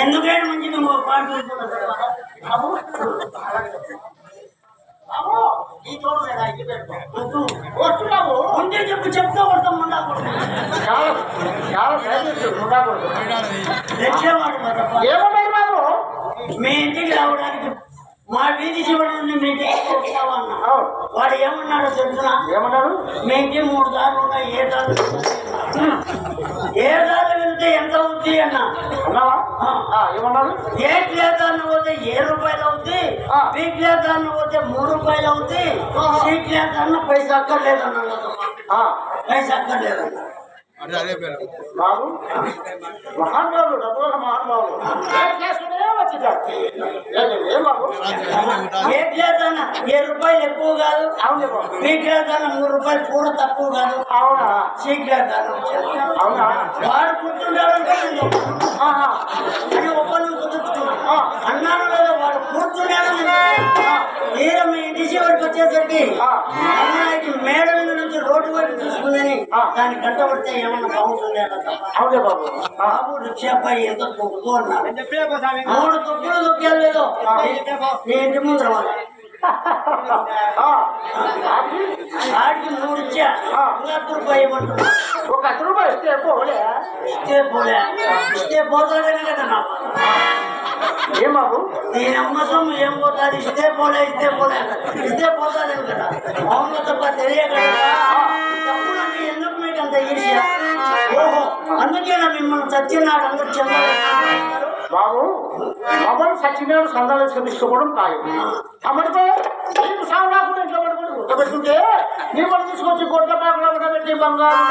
ఎందుకైనా మంచిది పాటు బాబు. బాబు. ముందే చెప్పు చెప్తా కొడతాం కొడతాం చాలా చాలా దయచేసి ఉండకూడదు. ఏమన్నారు బాబు మీ ఇంటికి రావడానికి మా వీధి చివరి నుండి మీ ఇంటికి అవును. వాడు ఏమన్నాడో తెలుసునా ఏమన్నారు మీ ఇంటికి మూడు దారులు ఉన్నాయి ఏ దారులు ఏ దారులు వెళ్తే ఎంత అవుతుంది అన్న? అన్నావా ఏ క్లేదాన్ని పోతే ఏ రూపాయలు అవుతుంది. బి క్లేదాన్ని పోతే మూడు రూపాయలు అవుతుంది. సి క్లేదాన్ని పైసా అక్కర్లేదన్న పైసా అక్కర్లేదన్న. బాబు డబ్బుల ఏ రూపాయలు ఎక్కువ కాదు. అవును. మూడు రూపాయలు కూడా తక్కువ కాదు. అవునా? సి క్లేదాన్న అవునా? వాడు కూర్చుంటాడు అంటే నేను ఆహా. అని ఒప్పందం కుదుర్చుకున్నా అన్నాను లేదా వాడు కూర్చున్నాడు తీర మీ ఇంటి చివరికి వచ్చేసరికి. అమ్మాయికి మేడ మీద నుంచి రోడ్డు వైపు చూసుకుందని. దాన్ని కట్టబడితే ఏమన్నా బాగుంటుంది. అవునే బాబు. బాబు తొక్కుతూ అన్నారు మూడు తొక్కులు తొక్కారు లేదో. నీ ఇంటి ముందు రావాలి ఆ, అది ఆడికి మూడు ఇచ్చా. ఆ. ఇంకా రూపాయి ఇవ్వమంటున్నా. ఒక రూపాయలు ఇస్తే పోలే. ఇస్తే పోలే. ఇస్తే పోతాడనే కదా నా బాధ. ఏం బాబు నేను అమ్మ సొమ్ము ఏం పోతాది ఇస్తే పోలే ఇస్తే పోలే ఇస్తే పోతాదేమో కదా అవును తప్ప తెలియక ఎందుకు మీకు అంత ఈర్ష్య ఓహో అందుకేనా మిమ్మల్ని చచ్చినాడు అందరు చెందాలి బాబు మమ్మల్ని సచ్చినాడు సందాలు తీసుకోవడం ఖాయం కాబట్టి నీకు సాగు రాకుండా ఇంట్లో పడుకుని గుర్తపెట్టుకుంటే నీ మనం తీసుకొచ్చి గొడ్ల పాకలో ఉండబెట్టి బంగారు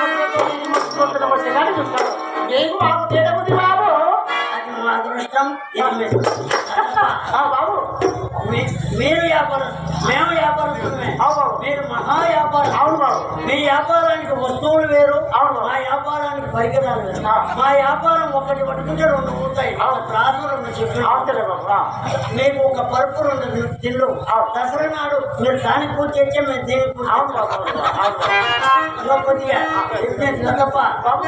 గొడ్డలు పట్టి కానీ చూస్తాడు నీకు బాబు తేడా బాబు మా అదృష్టం బాబు మీరు వ్యాపారం మేము వ్యాపారస్తులమే మీరు మహా వ్యాపారం. అవును బాబు. మీ వ్యాపారానికి వస్తువులు వేరు అవును. మా వ్యాపారానికి పరికరాలు వేరు. మా వ్యాపారం ఒకటి పట్టుకుంటే రెండు అవుతలే బాబు. ఆ. మీకు ఒక పరుపు రెండు తిల్లు దసరా నాడు మీరు దానికి పూజ చేస్తే మేము దీనికి పూజ కొద్దిగా. బాబు.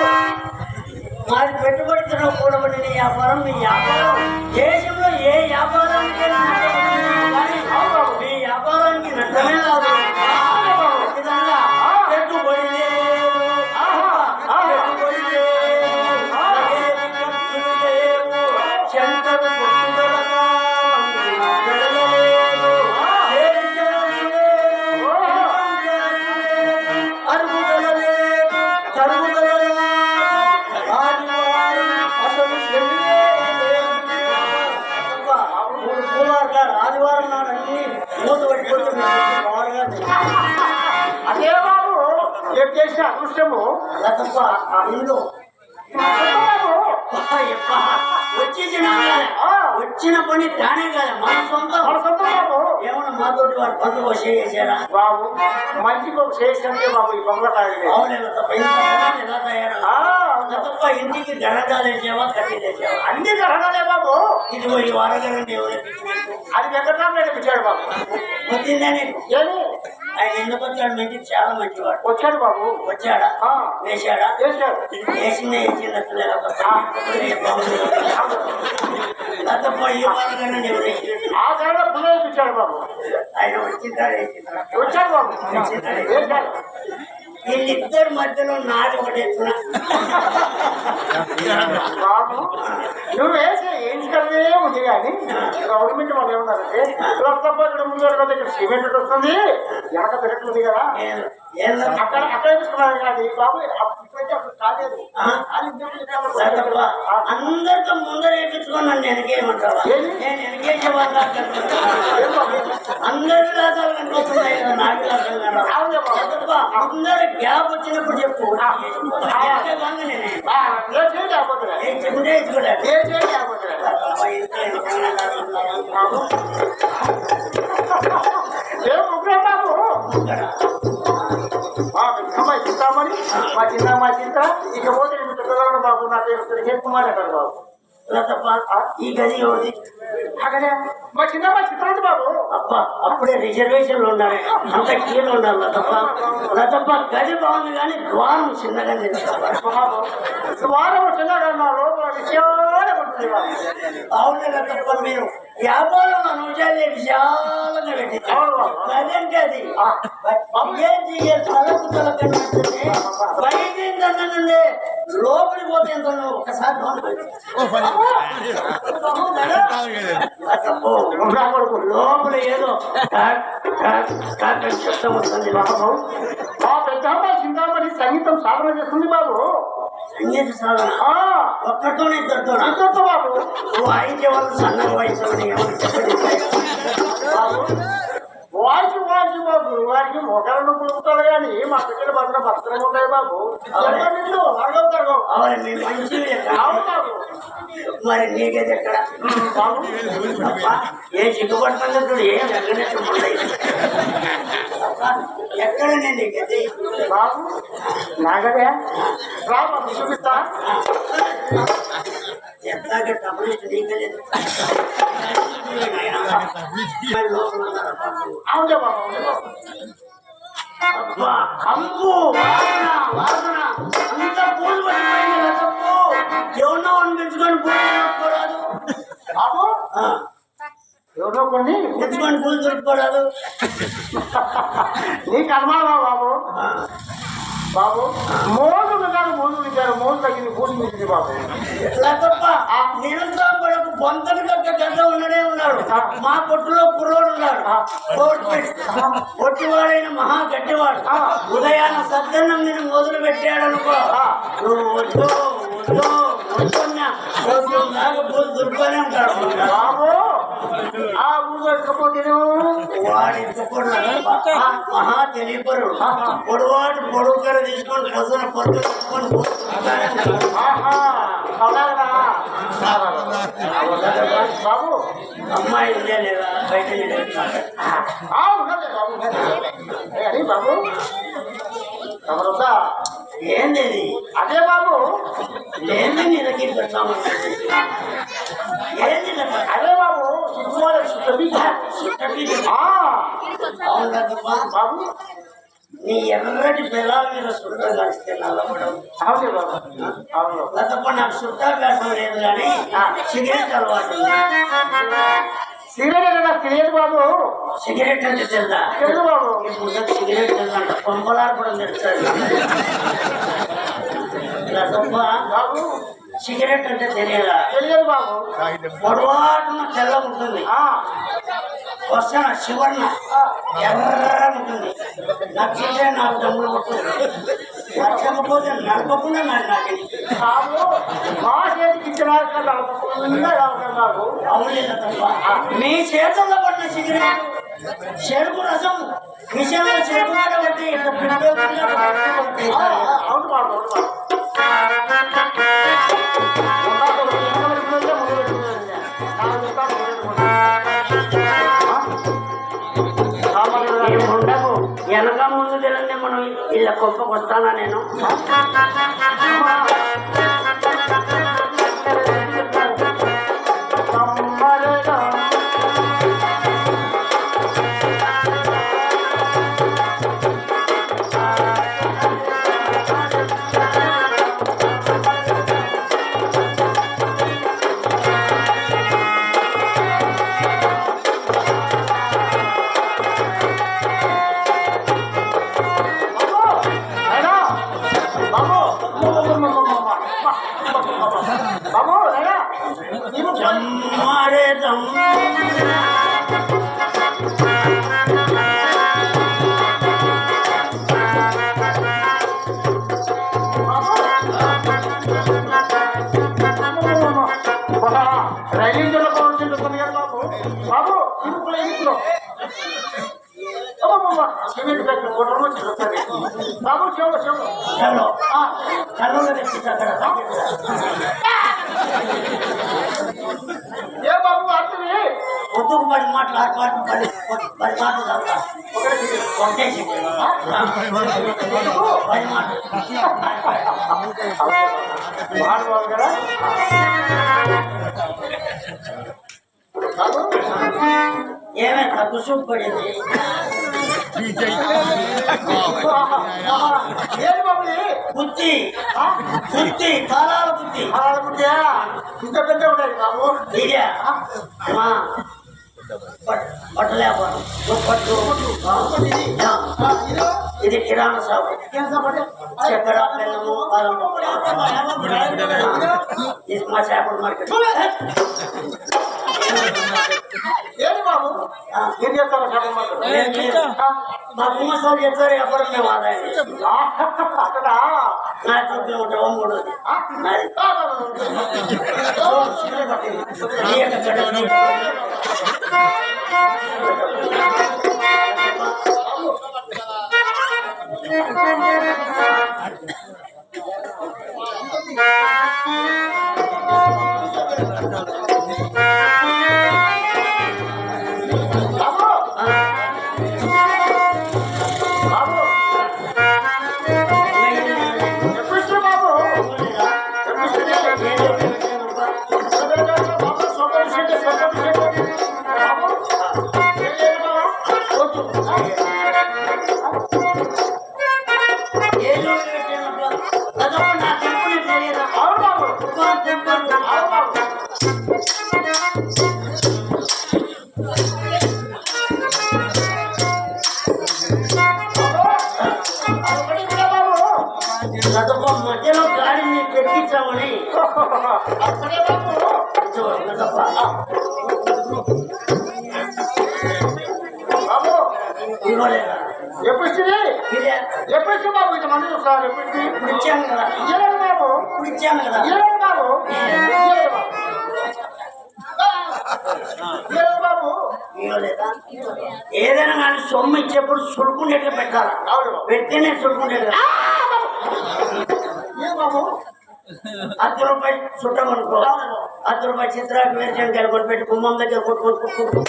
మాది పెట్టుబడితో కూడబడిన వ్యాపారం మీ వ్యాపారం. దేశంలో ఏ వ్యాపారానికైనా కానీ మీ వ్యాపారానికి నష్టమే రాదు. చేసిన అదృష్టము? వచ్చేసిన వచ్చిన పని తానే కదా మన సొంతం. మన సొంత బాబు ఏమన్నా మాతోటి వాడు పనులు వచ్చేసారా బాబు ఒక చేసినట్టే బాబు ఈ బొమ్మల కాయలు అవును తప్ప? ఎలా తయారు? తప్ప ఇంటికి గణకాలు వేసేవా కట్టి వేసేవా? అన్ని బాబు. ఇది ఈ వారగలండి ఎవరైతే అది వెంకటరామరెడ్డి ఇచ్చాడు బాబు. వచ్చిందా నీకు ఏమి? ఆయన ఎందుకు వచ్చాడు మంచి చాలా మంచివాడు. వచ్చాడు బాబు. వచ్చాడా? వేశాడా? చేశాడు వేసిందే ఇచ్చాడు బాబు. ఆయన వచ్చిందాడు వేసిందా వచ్చాడు బాబు. వేశాడు. వీళ్ళిద్దరి మధ్యలో నాది ఒకటేస్తున్నా బాబు నువ్వు వేసే ఏం కదే ఉంది కానీ గవర్నమెంట్ వాళ్ళు ఏమన్నారంటే రక్తప్ప ఇక్కడ ముందు వరకు ఇక్కడ సిమెంట్ వస్తుంది వెనక పెరట్లుంది కదా. అక్కడ అక్కడ తీసుకున్నారు కానీ బాబు అందరితో ముందర వేయించుకున్నాను వెనకేయమంటావా? ఏంటి? నేను వెనకేసే వాళ్ళు ఏం బాబు? అందరి విలాసాలు కనిపిస్తున్నాయి కదా నా విలాసాలు కనపడవు. అవునే బాబు. ఎందుకు? అందరి గ్యాప్ వచ్చినప్పుడు చెప్పు. బాబు. ఏ ముగ్గురే బాబు మా పెద్దమ్మాయి చింతామణి మా చిన్న మా చింత ఇక పోతే మీ పెద్దగా చేస్తారు ఎక్కువ మాట్లాడారు బాబు. ఈ గది అక్కడే మా చిన్నమ్మ చిత్రాంతి బాబు. అప్ప అప్పుడే రిజర్వేషన్లు ఉండాలి అంత కీలు ఉండాలి లతప్ప. లతప్ప గది బాగుంది కానీ ద్వారం చిన్నగా నిలుస్తావా బాబు వారం చిన్నగా నా లోపల విషయాలే ఉంటుంది బాబు. అవును లతప్ప మీరు వ్యాపారం అనుజాలే విశాలంగా పెట్టి అంటే అది? ఏం చెయ్యే తలకు తలకన్నట్టుంది బయట లోపలికి పోతే ఎంత ఉన్నావు? ఒకసారి లోపల ఏదో శబ్దం వస్తుంది బాబు ఆ పెద్దమ్మ చింతామణి సంగీతం సాధన చేస్తుంది బాబు సంగీత సాధన ఒక్కటో ఒక్కతోనే ఇద్దరితోనా బాబు నువ్వు వాళ్ళు సన్నగా వయసు చెప్పండి బాబు వాయిస్ వాయిస్ బాబు వారికి మొక్కలను పులుపుతాడు కానీ మా పిల్లలు మాత్రం భద్రంగా ఉంటాయి బాబు. మరి నీకేది ఎక్కడ ఏ సిగ్గుపడుతుందో ఏం ఎక్కడ నేను నీకైతే బాబు నాగదే రా చూపిస్తా. ఎట్లాగ డబ్బులు నీకలేదు కంపు వాసన అంత పూలు పట్టిపోయింది కదా తప్పు ఎవరినో పూలు బాబు కొన్ని తెచ్చుకొని పూలు నీకు అనుమానమా బాబు? బాబు మోజులు కాదు మోజులు ఇచ్చారు మోజు తగ్గింది మించింది బాబు. ఎట్లా తప్ప నిరుద్యోగులకు బొంతలు కట్ట గడ్డ ఉండనే ఉన్నాడు. మా పొట్టులో కుర్రోడు ఉన్నాడు. పొట్టివాడైన మహా గట్టివాడు ఉదయాన సద్దన్నం నేను మొదలు పెట్టాడు అనుకో నువ్వు వద్దు వద్దు వద్దన్నా దుర్గానే ఉంటాడు బాబు ఆ ఊరు ఎక్కపోతేను వాడి మహా తెలియపరుడు. పొడవాడు పొడుగుకర తీసుకొని పొద్దున పొద్దు తీసుకొని బాబు. అమ్మాయి ఉందే లేదా? బయట బాబు. బాబు. ఏంది? అదే బాబు ఏంది దగ్గర పెట్టాము ఏంది? అదే బాబు? బాబు నీ ఎర్రటి పిల్లల మీద సుట్టా కాస్తే నల్లబడవు అవునే బాబు అవును లేకపోతే నాకు సుట్టాభ్యాసం లేదు కానీ సిగరెట్ అలవాటు. సిగరెట్ కదా తెలియదు బాబు. సిగరెట్ అంటే తెలుదా? తెలుసు బాబు. ఇప్పుడు నాకు సిగరెట్ తెలుదంట పొంపలాడు కూడా తెలుస్తుంది లేకపోతే బాబు. సిగరెట్ అంటే తెలియదా? తెలియదు బాబు. పొడవాటున తెల్ల ఉంటుంది. ఆ, వస్తున్న శివన్న ఎర్ర ఉంటుంది. నచ్చితే నాకు డబ్బులు నచ్చకపోతే నడపకుండా నాకు నాకు మా చేతికి ఇచ్చిన అవులేదు తప్ప మీ చేతుల్లో పడిన సిగరెట్ చెరుకు రసం విషయంలో చెరుకు కాబట్టి అవును బాబు వెనక పెట్టుకున్నదే ముందు పెట్టుకున్నదే. నేను కూడా ఇంట్లో సిమెంట్ కొట్టడం వచ్చింది బాబు చెవు చెవు చలో కళ్ళు తెచ్చి అక్కడ ఏ బాబు అర్థమే పొద్దుకు మాటలు పది మాటలు కొట్టేసి పది మాటలు మహానుభావులు కదా. బాబు. ఏమైనా కుసుం పడింది? బుద్ధి. బుద్ధి తాళాల బుద్ధి. అనుకుంటే ఇంత పెద్ద ఉంటాయి బాబు. ఇదే పట్టు ఇదో? ఇది కిరాణా షాపు ఏం సంగతి? చక్కెర బెల్లము బాదం పప్పు. ఇది మా చేపల మార్కెట్ ఏది బాబు ఏం చేస్తావు చెప్పండి మాకు. ఏం లేదు. మా గుమ్మస్తాలు చెప్తారు ఎవరు మేము ఆదాయం ఆ, అక్కడ నా చూపి ఉంటావో మూడోది ఆ, నాది ఆ, ఎప్పుడు బాబు ఇంత మంది చూస్తారు ఎప్పుడు ఇయ్యలేదు బాబు. ఇయ్యలేదు బాబు ఏదైనా కానీ సొమ్ము ఇచ్చేప్పుడు సుడుకుండేట్లు పెట్టాలి. పెడితేనే సుడుకుండేట్లు ఏ బాబు? అర్ధ రూపాయి చుట్టమనుకో అర్ధ రూపాయి చిత్రాలు వేరుశనకాయలు కొని పెట్టి గుమ్మం దగ్గర కొట్టుకుంటూ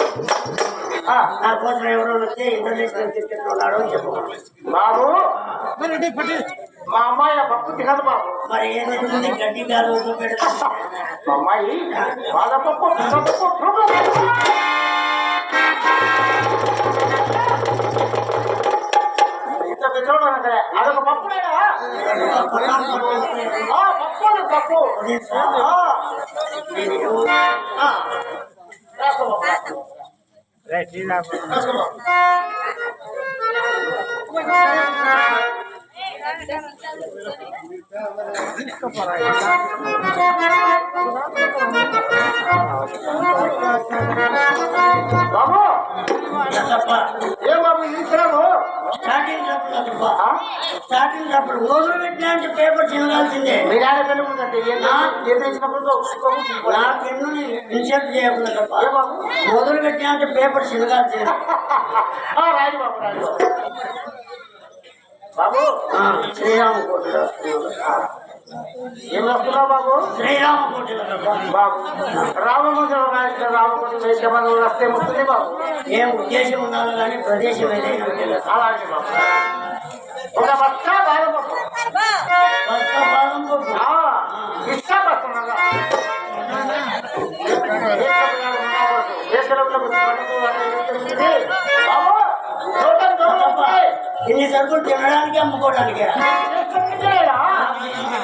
ఆ, నా కోసం ఎవరో వస్తే ఇంటర్నేషనల్ క్రికెట్ ఉన్నాడు అని చెప్పమని బాబు మా అమ్మాయి పప్పు తినదు బాబు. మరి ఏం తింటుంది గడ్డి గారు మా అమ్మాయి బాధపప్పు పెద్దోడు అక్కడ అదొక పప్పు పప్పు. రాసుకో. బాబు, ఏం బాబు ఇది ఇచ్చినాము స్టార్టింగ్? స్టార్టింగ్ డబ్బులు మొదలు పెట్టినా అంటే పేపర్ ఒక నా పెన్ను ఇన్సెప్ట్ చేయకుండా తప్ప మొదలు పెట్టినా అంటే పేపర్ చిన్నగాల్సిందే ఆ, రాజు బాబు రాజు బాబు. ఆ, శ్రీరామ కోటిలో ఏం వస్తున్నావు బాబు. బాబు రామమందిరం రాజు రామకోటి వేసేమని వస్తే ముస్తుంది బాబు? ఏం ఉద్దేశం ఉండాలి కానీ ప్రదేశం ఏదైనా. అలాగే బాబు. ఒక బస్తా. ఆ, ఇష్టం వస్తున్నదా దేశంలో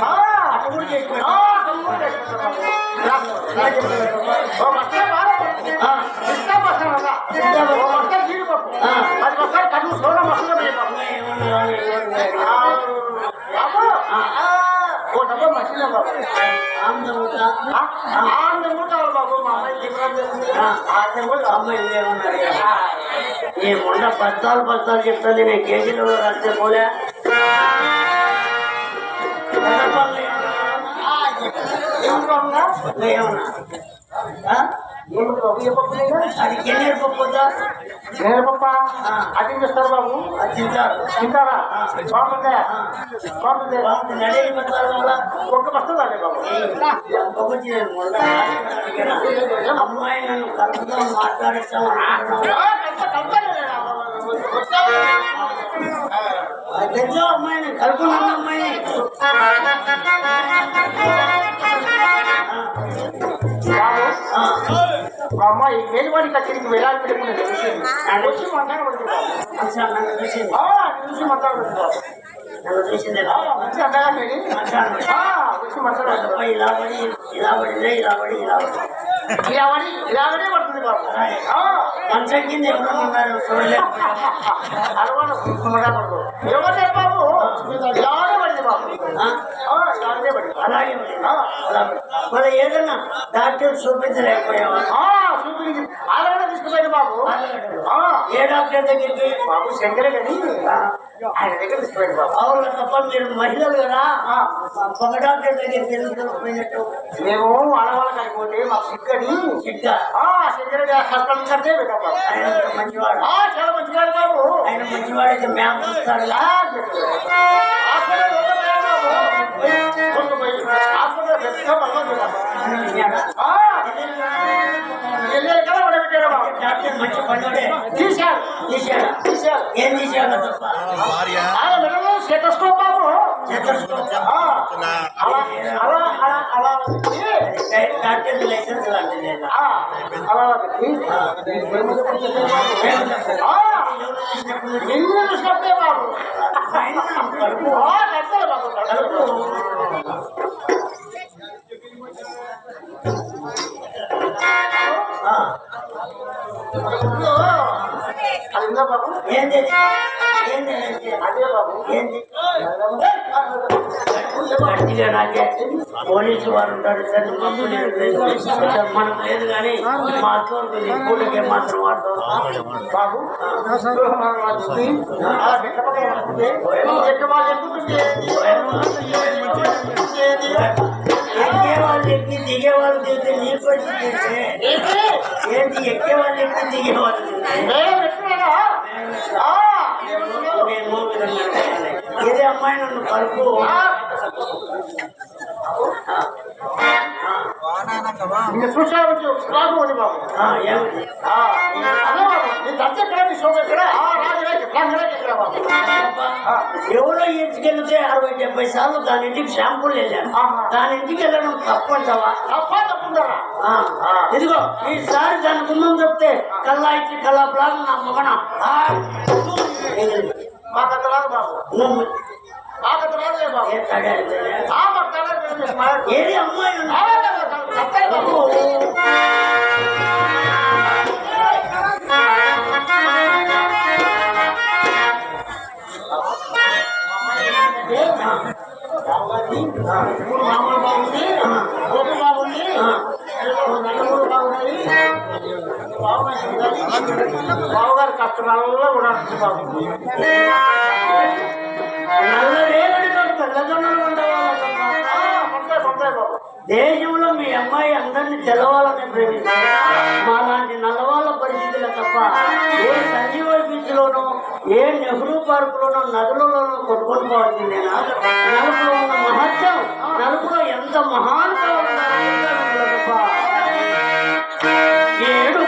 బాబు చూడండి తప్ప చూడండి ఇన్ని సరుకులు తినడానికి అమ్ముకోవడానికి అటు కూడా చేసి పెట్టు. ఆ, ఇంకా ఏమన్నా కానీ ఏమన్నా కానీ. ఆంధ్రముద్ర. అమ్మాయి ఏమన్నారు ఈ మొన్న బస్తాలు బస్తాలు చెప్తాను నేను కేజీలో రాస్తే పోలే. ఏమన్నా ఆ? అది కెన్నీరు పప్పు వద్దా? అది చేస్తారు బాబు అది తింటారు తింటారా బాగుందే బాగుందే నడే ఒక్క బాబు అమ్మాయి నన్ను కలుపుతో అమ్మాయిని కలుపుకున్న అమ్మాయిని మా అమ్మాయి మేలువాడి కచేరికి వెళ్ళాలి పెట్టుకునే విషయం. వచ్చి మాట్లాడబడుతుంది అచ్చా, నన్ను చూసింది చూసి మాట్లాడబడుతుంది నన్ను చూసింది మంచి అంతగా వెళ్ళి మాట్లాడు వచ్చి మాట్లాడాలి ఇలా పడి ఇలా పడిలే ఇలా పడి ఇలా పడి. ఇలావని ఇలాగనే పడుతుంది బాబు. మంచం కింద ఎవరు ఉన్నారు? అలవాటు మాట్లాడకూడదు ఏమంటే బాబు? అలాగే అలా మరి ఏదన్నా డాక్టర్ చూపించలేకపోయావా? ఆ, చూపించి ఆలగడ తీసుకుపోయింది బాబు. ఏ డాక్టర్ దగ్గరికి. బాబు శంకరే కానీ ఆయన దగ్గర తీసుకుపోయింది బాబు. అవును తప్ప మీరు మహిళలు కదా. ఒక డాక్టర్ దగ్గరికి పోయినట్టు మేము ఆడవాళ్ళకి అయిపోతే మాకు చిక్కా ఆ శంకరెడ్డి హాస్పిటల్ కంటే పెట్టాం మంచివాడు. చాలా మంచివాడు బాబు. ఆయన మంచివాడైతే మ్యాప్ చూస్తాడు హాస్పిటల్ హాస్పిటల్ పెద్దగా పనులు తీశారు తీశాడా తీశారు ఏం తీశాడు తప్ప ఆయన మెడలో స్టెటస్కోప్ బాబు చెత్తస్కోప్. ఆ, అలా అలా అలా అలా పెట్టి, డాక్టర్ లైసెన్స్ లాంటిది లేదా? ఆ, అలా పెట్టి, ఏమో చెప్పండి చెప్పండి బాబు. ఆ, నిన్ను చూసినప్పుడే బాబు ఆయన కడుపు ఆ, కట్టాలి బాబు కట్టాలి. అది ఉందా బాబు ఏంది? ఏంది? ఏంది? అదే బాబు ఏంది? పోలీసు వారు ఉంటారు సార్ మమ్మల్ని లేదు. కానీ మా పూటకే మాత్రం వాడతాం బాబు ఎక్కుతుంది ఎక్కే వాళ్ళు ఎక్కి దిగే వాళ్ళు దిగితే నీ పరిస్థితి ఏంటి? ఏంటి ఎక్కే వాళ్ళు ఇదే అమ్మాయి నన్ను కలుపు. నిన్ను చూసావు రాదు అని బాబు? నీ దర్శ ఎక్కడ? నీ శోభ ఎక్కడ? ఎవరో ఇంటికెళ్తే అరవై డెబ్బై సార్లు దాని ఇంటికి షాంపూలు వెళ్ళాను. దాని ఇంటికి వెళ్ళడం తప్పంటావా తప్ప తప్పుందరా ఆ, ఇదిగో ఈసారి దాని గుమ్మం చెప్తే కల్లా ఇచ్చి కల్లా ప్లాన్ నా మొగన ఆ, మాకు అంత రాదు బాబు మాకు అంత రాదులే బాబు. ఏది అమ్మాయి బాబు మామూలు బాగుంది గోపి బాగున్నాయి బావగారి కష్టనాలలో కూడా బాగుంది నల్లరేగడితో బాబు. దేశంలో మీ అమ్మాయి అందరినీ తెలవాలని ప్రేమిస్తారు మాలాంటి నల్లవాళ్ళ పరిస్థితులు తప్ప ఏ సంజీవ బీచ్ లోనో ఏ నెహ్రూ పార్క్ లోనో నదులలోనో కొట్టుకొని పోవాల్సింది నలుపులో ఉన్న మహత్యం నలుపులో ఎంత మహానుభావులు తప్ప